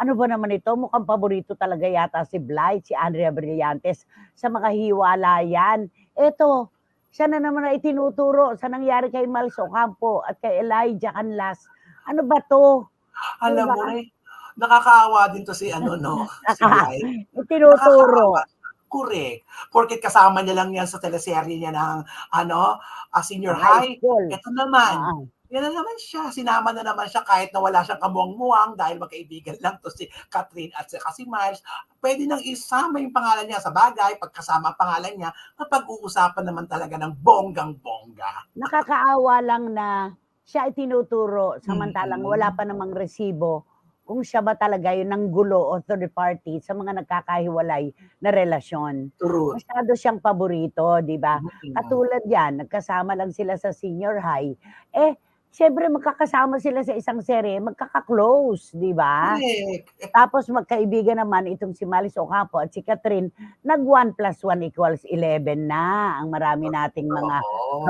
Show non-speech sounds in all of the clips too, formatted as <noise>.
Ano ba naman ito? Mukhang paborito talaga yata si Blight, si Andrea Brillantes sa mga hiwalayan. Eto, siya na naman na itinuturo sa nangyari kay Miles Ocampo at kay Elijah Canlas. Ano ba to? Alam Diba? mo eh, nakakaawa din to si ano, no? <laughs> Si Blythe. Itinuturo. Nakakaawa. Correct. Porket kasama niya lang yan sa teleserye niya ng ano, ah, senior high. school. Ito naman, Ah, yan na naman siya. Sinama na naman siya kahit na wala siyang kamuang-muang dahil magkaibigan lang to si Catherine at saka si Miles. Pwede nang isama yung pangalan niya sa bagay, pagkasama ang pangalan niya, na pag-uusapan naman talaga ng bonggang-bongga. nakakaawa lang na siya itinuturo samantalang wala pa namang resibo kung siya ba talaga yun ng gulo o third party sa mga nagkakahiwalay na relasyon. True. Masyado siyang paborito, di ba? Katulad yan, nagkasama lang sila sa senior high. Eh, syempre magkakasama sila sa isang serye, magkaka-close, di ba? Tapos magkaibigan naman itong si Malis Ocampo at si Catherine, nag 1 plus 1 equals 11 na ang marami nating mga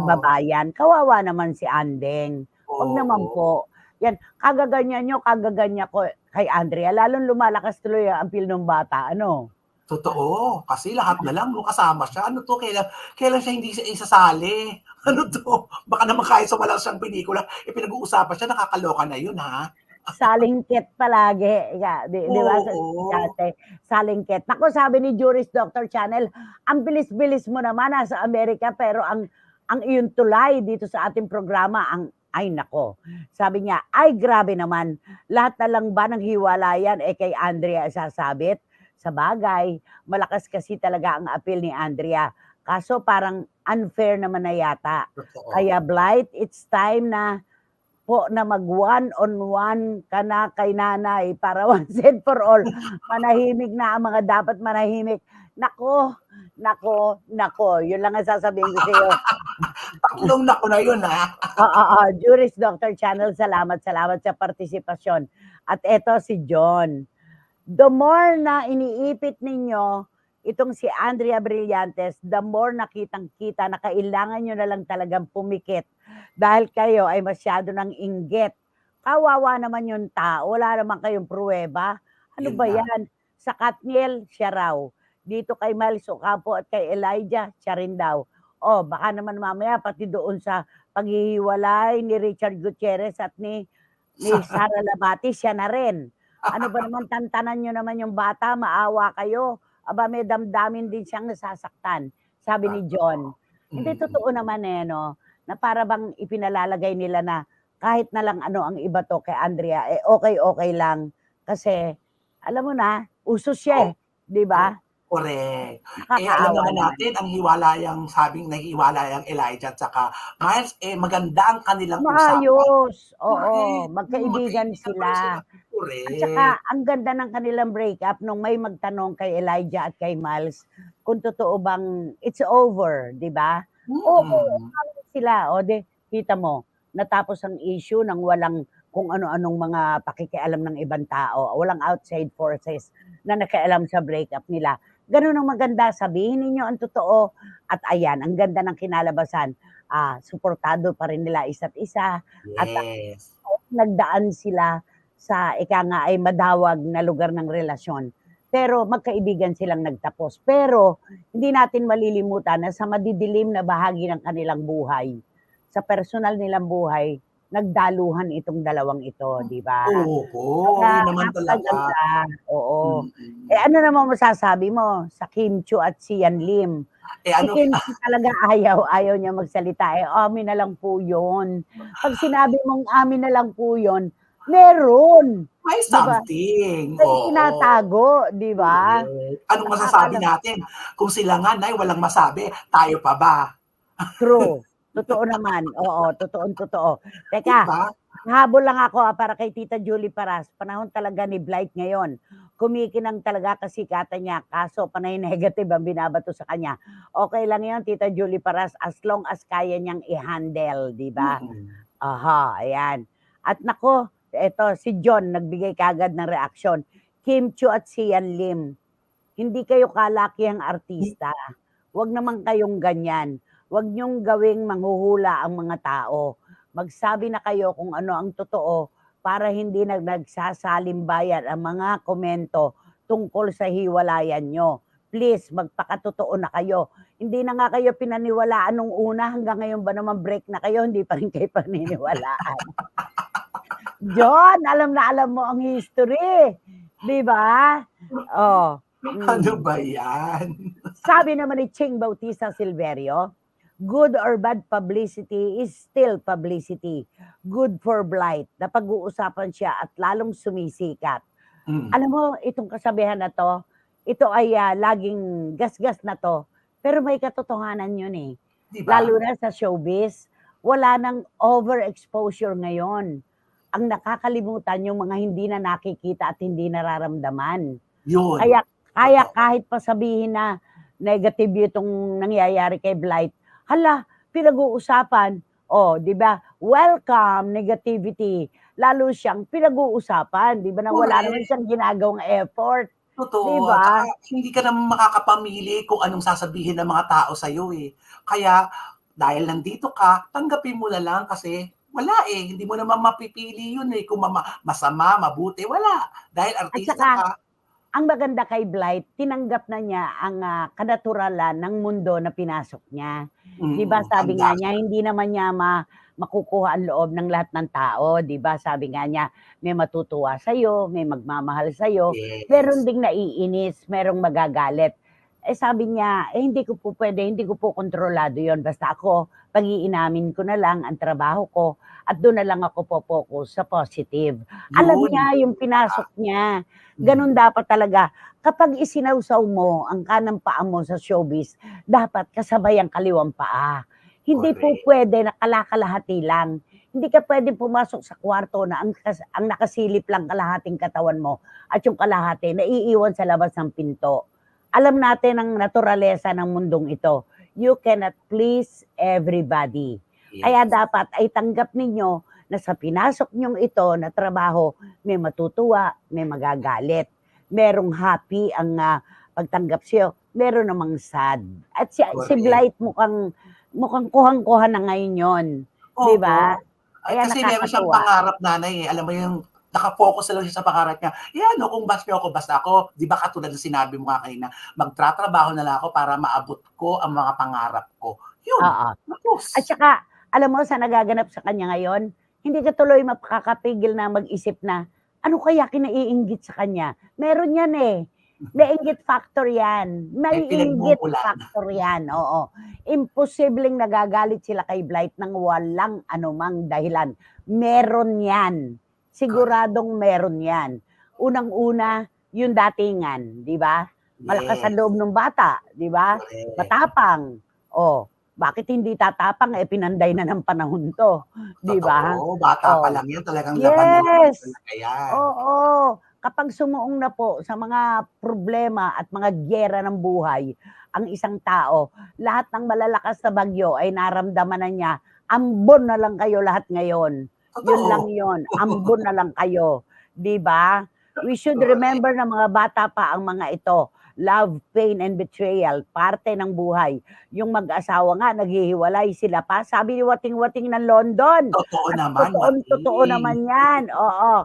kababayan. Kawawa naman si Andeng. Huwag naman po. Yan, kagaganyan nyo, kagaganyan ko kay Andrea. Lalong lumalakas tuloy ang appeal ng bata. Ano? Totoo. Kasi lahat na lang, no, kasama siya. Ano to, kailan, kailan siya hindi siya isasali? <laughs> Ano to? Baka naman kahit sa wala siyang pelikula, eh, pinag-uusapan siya, nakakaloka na yun, ha? Salingkit palagi. Yeah, di, di ba? Sa, dati, salingkit. Naku, sabi ni Juris Doctor Channel, ang bilis-bilis mo naman nasa Amerika, pero ang ang iyong tulay dito sa ating programa, ang ay nako. Sabi niya, ay grabe naman. Lahat na lang ba ng hiwalayan eh kay Andrea sasabit? Sa bagay, malakas kasi talaga ang appeal ni Andrea. Kaso parang unfair naman na yata. Totoo. Kaya Blight, it's time na po na mag one-on-one ka na kay nanay para <laughs> once and for all, manahimik na ang mga dapat manahimik. Nako, nako, nako. Yun lang ang sasabihin ko sa iyo. <laughs> Tatlong na ko na yun, ha? <laughs> Oo, oo. Juris Doctor Channel, salamat, salamat sa partisipasyon. At eto si John. The more na iniipit ninyo itong si Andrea Brillantes, the more nakitang-kita na kailangan nyo na lang talagang pumikit dahil kayo ay masyado ng inggit. Kawawa naman yung tao, wala naman kayong pruweba. Ano Yun ba yan? Sa Katniel, siya raw. Dito kay Miles Ocampo at kay Elijah, siya rin daw. O, baka naman mamaya pati doon sa paghihiwalay ni Richard Gutierrez at ni, ni <laughs> Sara Labati, siya na rin. Ano ba naman, tantanan nyo naman yung bata, maawa kayo. Aba, may damdamin din siyang nasasaktan. Sabi ni John. Hindi Mm. totoo naman eh, no? Na para bang ipinalalagay nila na kahit na lang ano ang iba to kay Andrea, eh okay-okay lang. Kasi, alam mo na, uso siya eh. Di ba? Correct. Eh, alam naman natin, ang hiwalayang, sabing naghiwalayang Elijah at saka Miles, eh, maganda ang kanilang usapan. Maayos. Oo, Magkaibigan sila. Correct. At saka, ang ganda ng kanilang breakup nung may magtanong kay Elijah at kay Miles kung totoo bang it's over, di ba? Oo, Mm. sila. O de, kita mo, natapos ang issue ng walang kung ano-anong mga pakikialam ng ibang tao. Walang outside forces na nakialam sa breakup nila. Ganun ang maganda. Sabihin ninyo ang totoo. At ayan, ang ganda ng kinalabasan. Ah, suportado pa rin nila isa't isa. At Yes. nagdaan sila sa ika nga ay madawag na lugar ng relasyon. Pero magkaibigan silang nagtapos. Pero hindi natin malilimutan na sa madidilim na bahagi ng kanilang buhay, sa personal nilang buhay, nagdaluhan itong dalawang ito, di ba? Oo, Kaya yun naman talaga. napakaganda. Oo. Mm. Eh ano naman masasabi mo sa Kim Chu at si Yan Lim? Eh, Si ano, Kim Chu talaga ayaw, ayaw niya magsalita. Eh, amin na lang po yun. Pag sinabi mong amin na lang po yun, meron. may Diba? something. May Oo. tinatago, di ba? Anong masasabi natin? Kung sila nga, nay, walang masabi, tayo pa ba? True. <laughs> Totoo naman. Oo, totoong totoo. Teka, Diba? habol lang ako ah, para kay Tita Julie Paras. Panahon talaga ni Blight ngayon. Kumikinang talaga kasikatan niya. Kaso panay negative ang binabato sa kanya. Okay lang yun, Tita Julie Paras, as long as kaya niyang i-handle, di ba? Mm. Aha, ayan. At nako, eto si John nagbigay kagad ng reaksyon. Kim Chu at si Yan Lim. Hindi kayo kalaki ang artista. Huwag naman kayong ganyan. Huwag niyong gawing manghuhula ang mga tao. Magsabi na kayo kung ano ang totoo para hindi nag nagsasalimbayan ang mga komento tungkol sa hiwalayan nyo. Please, magpakatotoo na kayo. Hindi na nga kayo pinaniwalaan nung una, hanggang ngayon ba naman break na kayo, hindi pa rin kayo <laughs> paniniwalaan. John, alam na alam mo ang history. Di ba? Oh. mm. Ano ba yan? <laughs> Sabi naman ni Ching Bautista Silverio, good or bad publicity is still publicity. Good for blight. Napag-uusapan siya at lalong sumisikat. Mm. Alam mo, itong kasabihan na to, ito ay ah, laging gasgas na to, pero may katotohanan yun eh. Di ba? Lalo na sa showbiz, wala nang overexposure ngayon. Ang nakakalimutan yung mga hindi na nakikita at hindi nararamdaman. Yun. Kaya kaya kahit pa sabihin na negative itong nangyayari kay Blight, hala, pinag-uusapan. Oh, 'di ba? Welcome negativity. Lalo siyang pinag-uusapan, 'di ba? Na wala naman siyang ginagawang effort. Totoo. Di ba? Tsaka hindi ka naman makakapamili kung anong sasabihin ng mga tao sa iyo eh. Kaya dahil nandito ka, tanggapin mo na lang kasi wala eh. Hindi mo naman mapipili yun eh. Kung mama, masama, mabuti, wala. Dahil artista saka, ka. Ang maganda kay Blight, tinanggap na niya ang ah, kanaturalan ng mundo na pinasok niya. Mm, 'Di ba sabi nga niya, hindi naman niya ma makukuha ang loob ng lahat ng tao, 'di ba? Sabi nga niya, may matutuwa sa iyo, may magmamahal sa iyo, Yes. meron ding naiinis, merong magagalit. Eh sabi niya, eh hindi ko po pwede, hindi ko po kontrolado 'yon. Basta ako, pag-iinamin ko na lang ang trabaho ko at doon na lang ako po-focus sa positive. Alam Yun. niya yung pinasok niya. Ganun dapat talaga. Kapag isinawsaw mo ang kanang paa mo sa showbiz, dapat kasabay ang kaliwang paa. Hindi po Correct. pwede na kalakalahati lang. Hindi ka pwede pumasok sa kwarto na ang, ang nakasilip lang kalahating katawan mo at yung kalahati naiiwan sa labas ng pinto. Alam natin ang naturalesa ng mundong ito. You cannot please everybody. Yes. Kaya dapat ay tanggap ninyo na sa pinasok nyong ito na trabaho, may matutuwa, may magagalit. Merong happy ang ah, pagtanggap siyo, meron namang sad. At si, si Correct. Blight mukhang, mukhang kuhang-kuha na ngayon yon. Oo. Di ba? Ay, Kaya kasi meron siyang pangarap nanay eh. Alam mo yung nakafocus na lang siya sa pangarap niya. Yan, no, kung bash niyo ako, basta ako, di ba katulad ng sinabi mo nga kanina, magtratrabaho na lang ako para maabot ko ang mga pangarap ko. Yun. Oo. Tapos. At saka, alam mo, sa nagaganap sa kanya ngayon, hindi ka tuloy mapakakapigil na mag-isip na, ano kaya kinaiinggit sa kanya? Meron yan eh. May inggit factor yan. May inggit factor yan. Oo. Imposibleng nagagalit sila kay Blight ng walang anumang dahilan. Meron yan. Siguradong meron yan. Unang-una, yung datingan, di ba? Malakas Yes. loob ng bata, di ba? Matapang. Oh, bakit hindi tatapang? Eh, pinanday na ng panahon to. Di ba? Totoo, bata pa Oh. lang yan, talagang laban na Yes. yan. Oo. Kapag sumuong na po sa mga problema at mga gyera ng buhay, ang isang tao, lahat ng malalakas na bagyo ay naramdaman na niya, ambon na lang kayo lahat ngayon. Totoo. Yun lang yun. Ambon na lang kayo. Di ba? We should remember na mga bata pa ang mga ito. Love, pain, and betrayal. Parte ng buhay. Yung mag-asawa nga, naghihiwalay sila pa. Sabi ni Wating-Wating ng London. Totoo At naman. Wati. totoo naman yan. Oo.